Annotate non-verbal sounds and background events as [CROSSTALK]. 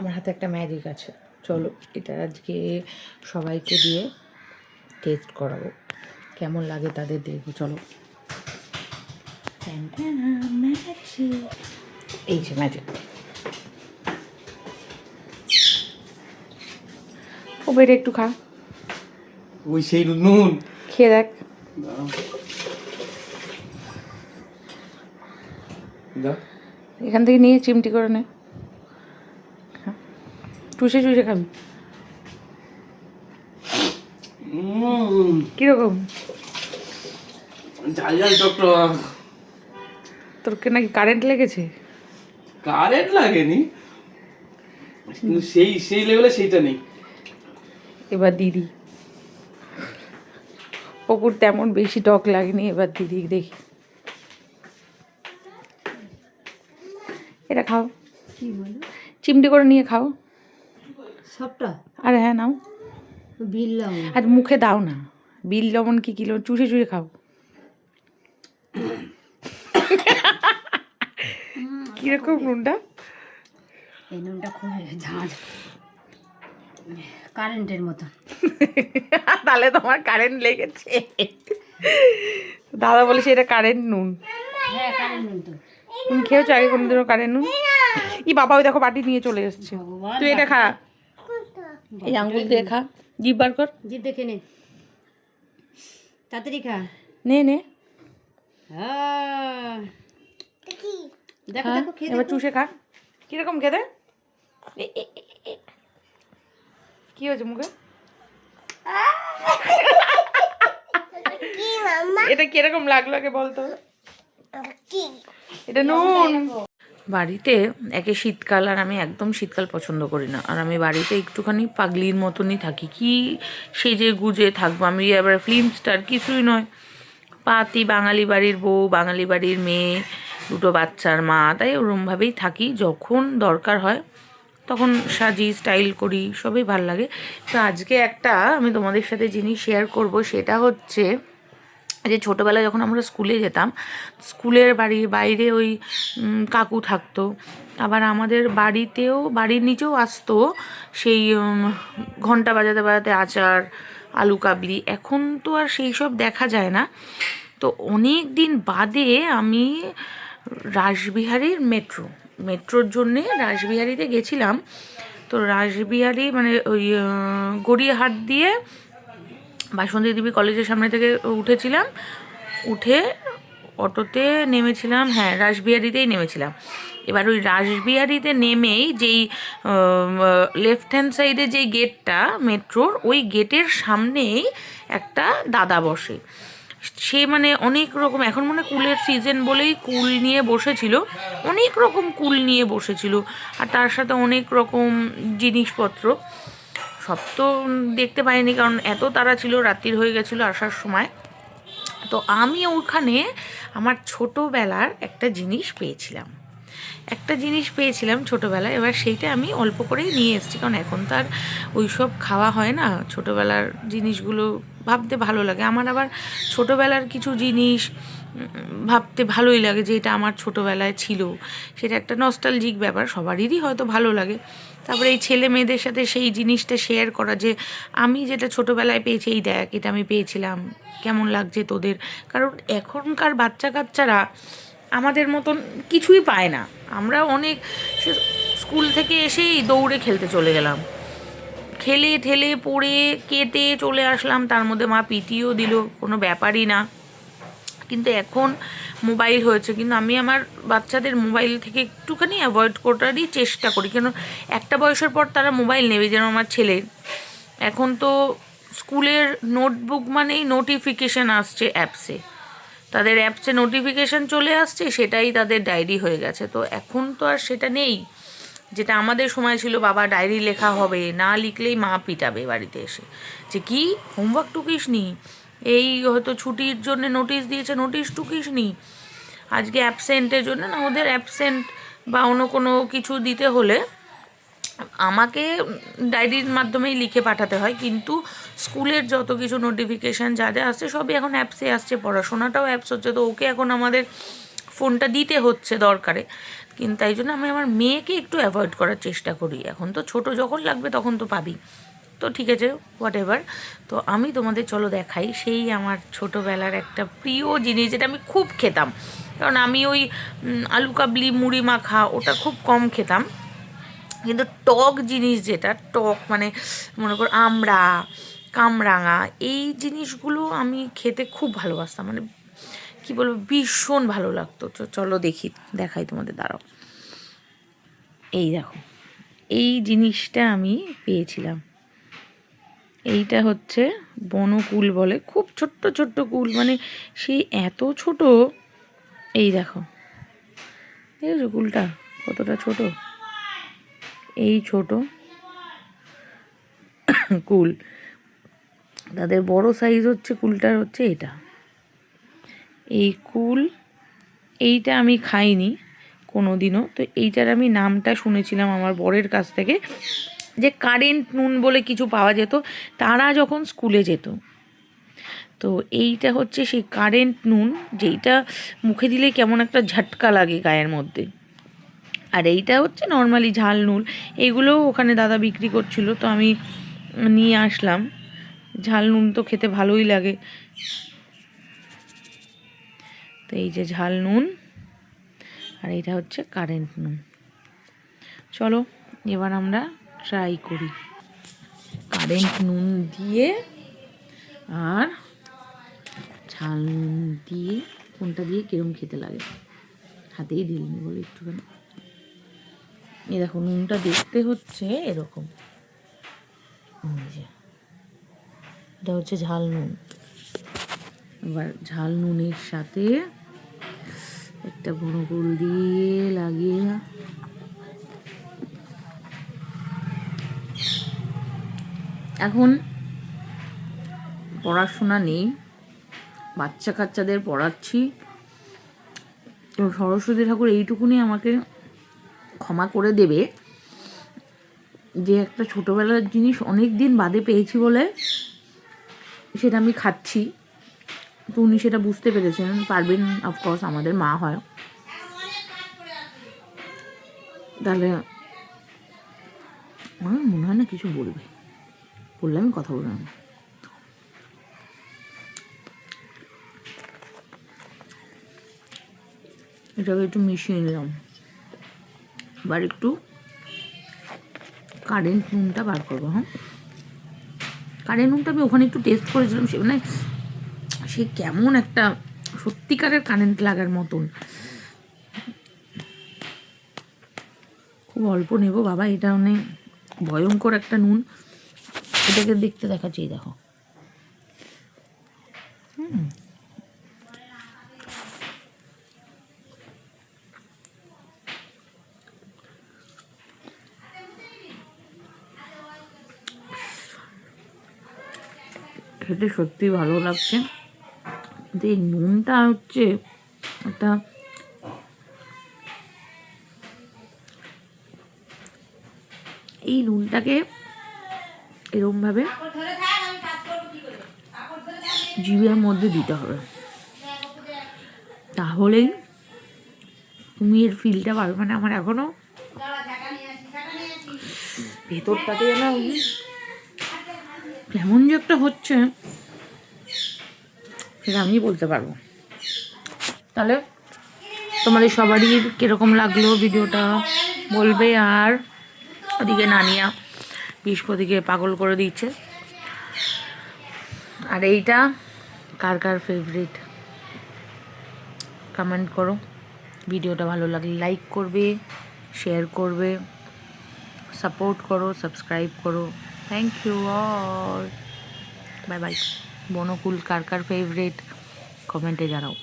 আমার হাতে একটা ম্যাজিক আছে। চলো এটা আজকে সবাইকে দিয়ে টেস্ট করাবো। কেমন লাগে তাদের দেখব চলো। এই যে ম্যাজিক ও বেড়ে একটু খা। ওই সেই নুন খেয়ে দেখ। দা এখান থেকে নিয়ে চিমটি করে নে। চুষে চুষে খাবি কীরকম? ঝাল ঝাল টকটক তোর কে নাকি কারেন্ট লেগেছে? কারেন্ট লাগেনি। কিন্তু সেই সেই লেভেলে সেইটা নেই। এবার দিদি। অপুর তেমন বেশি টক লাগেনি এবার দিদি দেখি। এটা খাও। কি বলো? চিমটি করে নিয়ে খাও। সবটা? আরে হ্যাঁ নাও। বিললাম আর মুখে দাও না। বিল লবণ কি কিলো? চুষে চুষে খাও। কীরকম নুনটা? এই নুনটা খুব ঝাঁঝ। কারেন্টের মতো [LAUGHS] তাহলে তোমার কারেন্ট লেগেছে। দাদা বলেছে এটা কারেন্ট নুন। হ্যাঁ কারেন্ট নুন তো। তুমি খেয়েছো আগে কোনোদিনও কারেন্ট নুন? ই বাবা ওই দেখো বাটি নিয়ে চলে এসছে। তুই এটা খা। এই আঙ্গুল দিয়ে খা। জিভ বার কর। জিভ দেখে নে। তাড়াতাড়ি খা। নে নে। আহ। দেখো। দেখো খেয়ে এবার চুষে খা। কীরকম খেতে। কি হয়েছে মুখে? এটা কীরকম লাগল আগে বলতো? এটা নুন। বাড়িতে একে শীতকাল আর আমি একদম শীতকাল পছন্দ করি না। আর আমি বাড়িতে একটুখানি পাগলির মতনই থাকি। কি সেজে গুজে থাকব? আমি এবার ফিল্ম স্টার কিছুই নয়। পাতি বাঙালি বাড়ির বউ, বাঙালি বাড়ির মেয়ে, দুটো বাচ্চার মা, তাই ওরমভাবেই থাকি। যখন দরকার হয় তখন সাজি স্টাইল করি, সবই ভালো লাগে। তো আজকে একটা আমি তোমাদের সাথে জিনিস শেয়ার করব, সেটা হচ্ছে যে ছোটোবেলায় যখন আমরা স্কুলে যেতাম, স্কুলের বাড়ির বাইরে ওই কাকু থাকতো। আবার আমাদের বাড়িতেও, বাড়ির নিচেও আসতো সেই ঘণ্টা বাজাতে বাজাতে আচার, আলু কাবলি। এখন তো আর সেই সব দেখা যায় না। তো অনেক দিন বাদে আমি রাসবিহারীর মেট্রো, মেট্রোর জন্যে রাসবিহারীতে গেছিলাম। তো রাসবিহারী মানে ওই গড়িয়াহাট দিয়ে বাসন্তী দেবী কলেজের সামনে থেকে উঠেছিলাম। উঠে অটোতে নেমেছিলাম হ্যাঁ রাসবিহারিতেই নেমেছিলাম। এবার ওই রাসবিহারিতে নেমেই যেই লেফট হ্যান্ড সাইডে যেই গেটটা মেট্রোর ওই গেটের সামনেই একটা দাদা বসে। সে মানে অনেক রকম, এখন মনে কুলের সিজন বলেই কুল নিয়ে বসেছিল, অনেক রকম কুল নিয়ে বসেছিল। আর তার সাথে অনেক রকম জিনিসপত্র। সব তো দেখতে পাইনি, কারণ এত তারা ছিল, রাত্রির হয়ে গেছিল আসার সময়। তো আমি ওখানে আমার ছোটোবেলার একটা জিনিস পেয়েছিলাম। একটা জিনিস পেয়েছিলাম ছোটোবেলায়, এবার সেইটা আমি অল্প করেই নিয়ে এসেছি, কারণ এখন তো আর ওই সব খাওয়া হয় না। ছোটোবেলার জিনিসগুলো ভাবতে ভালো লাগে। আমার আবার ছোটোবেলার কিছু জিনিস ভাবতে ভালোই লাগে যে এটা আমার ছোটোবেলায় ছিল। সেটা একটা নস্টালজিক ব্যাপার সবারই হয়তো ভালো লাগে। তারপরে এই ছেলে মেয়েদের সাথে সেই জিনিসটা শেয়ার করা যে আমি যেটা ছোটোবেলায় পেয়েছি, এই দেখ এটা আমি পেয়েছিলাম, কেমন লাগছে তোদের? কারণ এখনকার বাচ্চা কাচ্চারা আমাদের মতন কিছুই পায় না। আমরা অনেক স্কুল থেকে এসেই দৌড়ে খেলতে চলে গেলাম। খেলে ঠেলে পড়ে, কেটে চলে আসলাম, তার মধ্যে মা পিটিও দিল, কোনো ব্যাপারই না। কিন্তু এখন মোবাইল হয়েছে। কিন্তু আমি আমার বাচ্চাদের মোবাইল থেকে একটুখানি অ্যাভয়েড করারই চেষ্টা করি। কেন, একটা বয়সের পর তারা মোবাইল নেবে, যেন আমার ছেলে। এখন তো স্কুলের নোটবুক মানেই নোটিফিকেশান আসছে অ্যাপসে তাদের অ্যাপসে নোটিফিকেশান চলে আসছে, সেটাই তাদের ডায়েরি হয়ে গেছে। তো এখন তো আর সেটা নেই। যেটা আমাদের সময় ছিল, বাবা ডায়েরি লেখা হবে, না লিখলেই মা পিটাবে বাড়িতে এসে। যে কি? হোমওয়ার্ক টুকিস নি এই হয়তো ছুটির জন্য নোটিশ দিয়েছে নোটিশ টুকিস নি। আজকে অ্যাবসেন্টের জন্য না ওদের অ্যাবসেন্ট বা অন্য কোনো কিছু দিতে হলে আমাকে ডায়েরির মাধ্যমেই লিখে পাঠাতে হয়, কিন্তু স্কুলের যত কিছু নোটিফিকেশান যা যা আসছে সবই এখন অ্যাপসে আসছে, পড়াশোনাটাও অ্যাপস হচ্ছে, তো ওকে এখন আমাদের ফোনটা দিতে হচ্ছে দরকারে। কিন্তু তাই জন্য আমি আমার মেয়েকে একটু অ্যাভয়েড করার চেষ্টা করি। এখন তো ছোট যখন লাগবে তখন তো পাবি। তো ঠিক আছে হোয়াট এভার তো আমি তোমাদের, চলো দেখাই। সেই আমার ছোটোবেলার একটা প্রিয় জিনিস যেটা আমি খুব খেতাম। কারণ আমি ওই আলু কাবলি, মুড়ি মাখা, ওটা খুব কম খেতাম। কিন্তু টক জিনিস যেটা, টক মানে মনে কর আমড়া, কামরাঙা, এই জিনিসগুলো আমি খেতে খুব ভালোবাসতাম। মানে কি বলব, ভীষণ ভালো লাগতো। তো চলো দেখি, দেখাই তোমাদের, দাঁড়াও। এই দেখো, এই জিনিসটা আমি পেয়েছিলাম। এইটা হচ্ছে বনকুল বলে। খুব ছোট্ট ছোট্ট কুল মানে সেই এত ছোট। এই দেখো। দেখেছ কুলটা? কতটা ছোট? এই ছোট কুল। তাদের বড় সাইজ হচ্ছে, কুলটার হচ্ছে এটা। এই কুল, এইটা আমি খাইনি কোনো দিনও তো এইটার আমি নামটা শুনেছিলাম আমার বরের কাছ থেকে। যে কারেন্ট, নুন বলে কিছু পাওয়া যেত, তারা যখন স্কুলে যেত। তো এইটা হচ্ছে সেই কারেন্ট, নুন, যেইটা মুখে দিলে কেমন একটা ঝাটকা লাগে গায়ের মধ্যে। আর এইটা হচ্ছে নর্মালি ঝাল, নুন, এগুলোও ওখানে দাদা বিক্রি করছিল। তো আমি নিয়ে আসলাম। ঝাল, নুন তো খেতে ভালোই লাগে। তো এই যে ঝাল, নুন, আর এটা হচ্ছে কারেন্ট, নুন। চলো, এবার আমরা ট্রাই করি। কারেন্ট নুন দিয়ে আর ঝাল নুন দিয়ে কোনটা দিয়ে কিরম খেতে লাগে, হাতেই দিইনি বলে একটুখানি। এই দেখো, নুনটা দেখতে হচ্ছে এরকম। এটা হচ্ছে ঝাল নুন। এবার ঝাল নুনের সাথে একটা বনকুল দিয়ে লাগিয়ে এখন পড়াশোনা নেই, বাচ্চা কাচ্চাদের পড়াচ্ছি। তো সরস্বতী ঠাকুর এইটুকুনি আমাকে ক্ষমা করে দেবে যে একটা ছোটোবেলার জিনিস অনেক দিন বাদে পেয়েছি বলে সেটা আমি খাচ্ছি। তো উনি সেটা বুঝতে পেরেছেন, পারবেন অফকোর্স আমাদের মা হয়। তাহলে, আমার মনে হয় না কিছু বলবে। বললে আমি কথা বললাম এটাকে একটু মিশিয়ে নিলাম। এবার একটু কারেন্ট নুনটা বার করব হ্যাঁ? কারেন্ট নুনটা আমি ওখানে একটু টেস্ট করেছিলাম, সে মানে সে কেমন একটা সত্যিকারের কারেন্ট লাগার মতন। খুব অল্প নেব বাবা, এটা মানে ভয়ঙ্কর একটা নুন। এটাকে দেখতে দেখাচ্ছি দেখো। খেতে সত্যি ভালো লাগছে। কিন্তু এই নুনটা হচ্ছে একটা এই নুনটাকে এরমভাবে জিভের মধ্যে দিতে হবে। তাহলেই তুমি এর ফিলটা পাবে। মানে আমার এখনও ভেতরটাতে যেন কেমন যে একটা হচ্ছে, সেটা আমি বলতে পারব। তাহলে তোমাদের সবারই কীরকম লাগল ভিডিওটা? বলবে আর, ওদিকে নানিয়া। বিষ্পদিকে পাগল করে দিচ্ছে। আর এইটা কার কার ফেভারিট কমেন্ট করো। ভিডিওটা ভালো লাগলে লাইক করবে শেয়ার করবে সাপোর্ট করো সাবস্ক্রাইব করো। Thank you all bye bye Bonkul, কার কার ফেভারিট কমেন্টে জানাও।